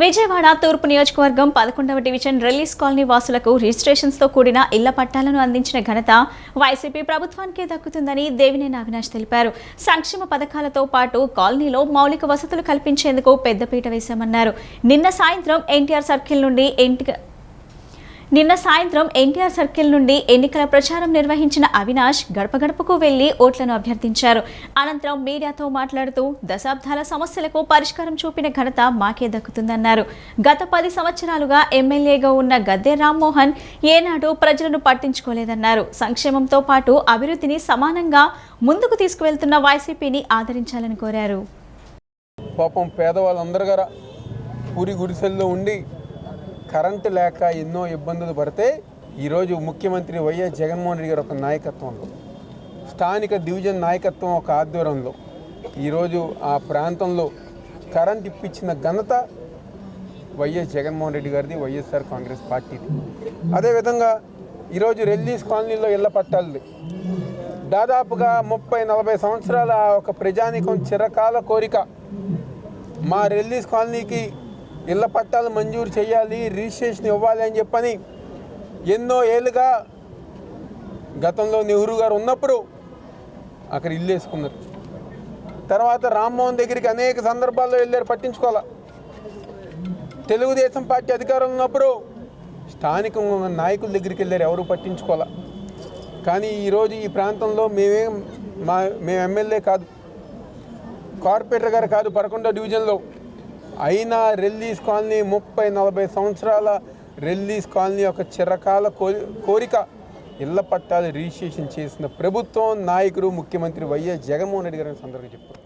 విజయవాడ తూర్పు నియోజకవర్గం పదకొండవ డివిజన్ రిలీజ్ కాలనీ వాసులకు రిజిస్ట్రేషన్స్తో కూడిన ఇళ్ళ పట్టాలను అందించిన ఘనత వైసీపీ ప్రభుత్వానికే దక్కుతుందని దేవినేని అవినాష్ తెలిపారు. సంక్షేమ పథకాలతో పాటు కాలనీలో మౌలిక వసతులు కల్పించేందుకు పెద్దపీట వేశామన్నారు. నిన్న సాయంత్రం ఎన్టీఆర్ సర్కిల్ నుండి ఎన్టీ నిన్న సాయంత్రం ఎన్టీఆర్ సర్కిల్ నుండి ఎన్నికల ప్రచారం నిర్వహించిన అవినాష్ గడప గడపకు వెళ్ళి ఓట్లను అభ్యర్థించారు. అనంతరం మీడియాతో మాట్లాడుతూ దశాబ్దాల సమస్యలకు పరిష్కారం చూపిన ఘనత మాకే దక్కుతుందన్నారు. గత పది సంవత్సరాలుగా ఎమ్మెల్యేగా ఉన్న గద్దె రామ్మోహన్ ఏనాడు ప్రజలను పట్టించుకోలేదన్నారు. సంక్షేమంతో పాటు అభివృద్ధిని సమానంగా ముందుకు తీసుకువెళ్తున్న వైసీపీని ఆదరించాలని కోరారు. పాపం పేదవాళ్ళందరూ గారా పూరి గుడిసెల్లో ఉండి కరెంటు లేక ఎన్నో ఇబ్బందులు పడితే ఈరోజు ముఖ్యమంత్రి వైఎస్ జగన్మోహన్ రెడ్డి గారు ఒక నాయకత్వంలో స్థానిక డివిజన్ నాయకత్వం ఒక ఆధ్వర్యంలో. ఈరోజు ఆ ప్రాంతంలో కరెంట్ ఇప్పించిన ఘనత వైఎస్ జగన్మోహన్ రెడ్డి గారిది వైఎస్ఆర్ కాంగ్రెస్ పార్టీది. అదేవిధంగా ఈరోజు రెల్లీస్ కాలనీలో ఇళ్ళ పట్టాలి దాదాపుగా ముప్పై నలభై సంవత్సరాల ఒక ప్రజానికం చిరకాల కోరిక. మా రెల్లీస్ కాలనీకి ఇళ్ళ పట్టాలు మంజూరు చేయాలి రిజిస్ట్రేషన్ ఇవ్వాలి అని చెప్పని ఎన్నో ఏళ్ళుగా గతంలో నెహ్రూ గారు ఉన్నప్పుడు అక్కడ ఇల్లు వేసుకున్నారు. తర్వాత రామ్మోహన్ దగ్గరికి అనేక సందర్భాల్లో వెళ్ళారు పట్టించుకోవాలి. తెలుగుదేశం పార్టీ అధికారంలో ఉన్నప్పుడు స్థానికంగా నాయకుల దగ్గరికి వెళ్ళారు ఎవరు పట్టించుకోవాలా. కానీ ఈరోజు ఈ ప్రాంతంలో మేమేం మా మేము ఎమ్మెల్యే కాదు కార్పొరేటర్ గారు కాదు పదకొండో డివిజన్లో అయినా రెల్లీస్ కాలనీ ముప్పై నలభై సంవత్సరాల రెల్లీస్ కాలనీ ఒక చిరకాల కోరిక ఇళ్ళ పట్టాలు రిజిస్ట్రేషన్ చేసిన ప్రభుత్వం నాయకుడు ముఖ్యమంత్రి వైఎస్ జగన్మోహన్ రెడ్డి గారిని సందర్భంగా చెప్పారు